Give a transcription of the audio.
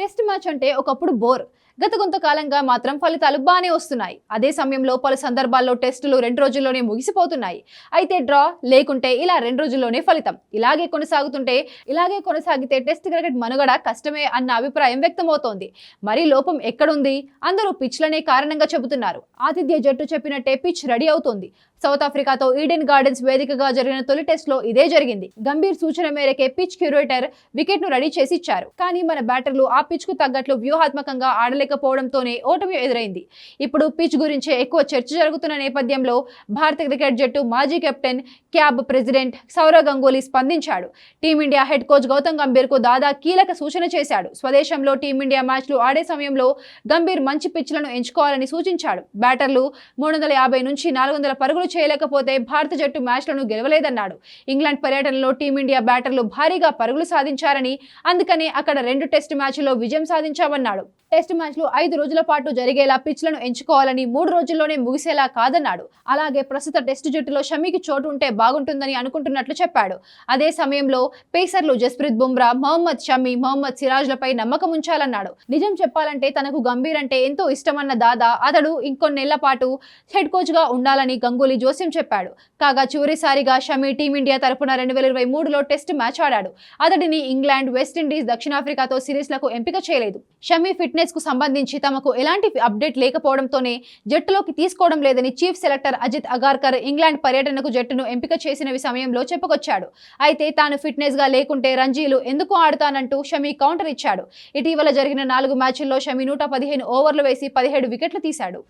Test match అంటే ఒకప్పుడు bore. గత కొంతకాలంగా మాత్రం ఫలితాలు బాగానే వస్తున్నాయి. అదే సమయంలో పలు సందర్భాల్లో టెస్టులు రెండు రోజుల్లోనే ముగిసిపోతున్నాయి. అయితే డ్రా లేకుంటే ఇలా రెండు రోజుల్లోనే ఫలితం. ఇలాగే కొనసాగుతుంటే ఇలాగే కొనసాగితే టెస్ట్ క్రికెట్ మనుగడ కష్టమే అన్న అభిప్రాయం వ్యక్తమవుతోంది. మరి లోపం ఎక్కడుంది? అందరూ పిచ్లనే కారణంగా చెబుతున్నారు. ఆతిథ్య జట్టు చెప్పినట్టే పిచ్ రెడీ అవుతోంది. సౌత్ ఆఫ్రికాతో ఈడెన్ గార్డెన్స్ వేదికగా జరిగిన తొలి టెస్ట్లో ఇదే జరిగింది. గంభీర్ సూచన మేరకే పిచ్ క్యూరేటర్ వికెట్ను రెడీ చేసి ఇచ్చారు కానీ మన బ్యాటర్లు ఆ పిచ్కు తగ్గట్లు వ్యూహాత్మకంగా లేకపోవడంతోనే ఓటమి ఎదురైంది. ఇప్పుడు పిచ్ గురించి ఎక్కువ చర్చ జరుగుతున్న నేపథ్యంలో భారత క్రికెట్ జట్టు మాజీ captain CAB president Sourav Ganguly స్పందించాడు. Team India head coach Gautam గంభీర్కు Dada కీలక సూచన చేశాడు. స్వదేశంలో టీమిండియా మ్యాచ్లు ఆడే సమయంలో గంభీర్ మంచి పిచ్లను ఎంచుకోవాలని సూచించాడు. బ్యాటర్లు మూడు వందల యాభై నుంచి నాలుగు వందల పరుగులు చేయలేకపోతే భారత జట్టు మ్యాచ్లను గెలవలేదన్నాడు. ఇంగ్లాండ్ పర్యటనలో టీమిండియా బ్యాటర్లు భారీగా పరుగులు సాధించారని అందుకనే అక్కడ రెండు టెస్టు మ్యాచ్ల్లో విజయం సాధించామన్నాడు. టెస్ట్ మ్యాచ్లు ఐదు రోజుల పాటు జరిగేలా పిచ్లను ఎంచుకోవాలని మూడు రోజుల్లోనే ముగిసేలా కాదన్నాడు. అలాగే ప్రస్తుత టెస్ట్ జట్టులో షమీకి చోటు ఉంటే బాగుంటుందని అనుకుంటున్నట్లు చెప్పాడు. అదే సమయంలో పేసర్లు జస్ప్రీత్ బుమ్రా మహమ్మద్ షమీ మహమ్మద్ సిరాజ్లపై నమ్మకం ఉంచాలన్నాడు. నిజం చెప్పాలంటే తనకు గంభీర్ అంటే ఎంతో ఇష్టమన్న దాదా అతడు ఇంకొన్నేళ్ళ పాటు హెడ్ కోచ్గా ఉండాలని గంగూలీ జోస్యం చెప్పాడు. కాగా చివరిసారిగా షమీ టీమిండియా తరపున రెండు వేల ఇరవై మూడులో టెస్ట్ మ్యాచ్ ఆడాడు. అతడిని ఇంగ్లాండ్ వెస్టిండీస్ దక్షిణాఫ్రికాతో సిరీస్లకు ఎంపిక చేయలేదు. షమీ ఫిట్నెస్ కు సంబంధించి తమకు ఎలాంటి అప్డేట్ లేకపోవడంతోనే జట్టులోకి తీసుకోవడం లేదని chief selector Ajit Agarkar England పర్యటనకు జట్టును ఎంపిక చేసిన సమయంలో చెప్పుకొచ్చాడు. అయితే తాను ఫిట్నెస్గా లేకుంటే రంజీలు ఎందుకు ఆడుతానంటూ షమీ కౌంటర్ ఇచ్చాడు. ఇటీవల జరిగిన నాలుగు మ్యాచ్ల్లో షమీ నూట పదిహేను ఓవర్లు వేసి పదిహేడు వికెట్లు తీశాడు.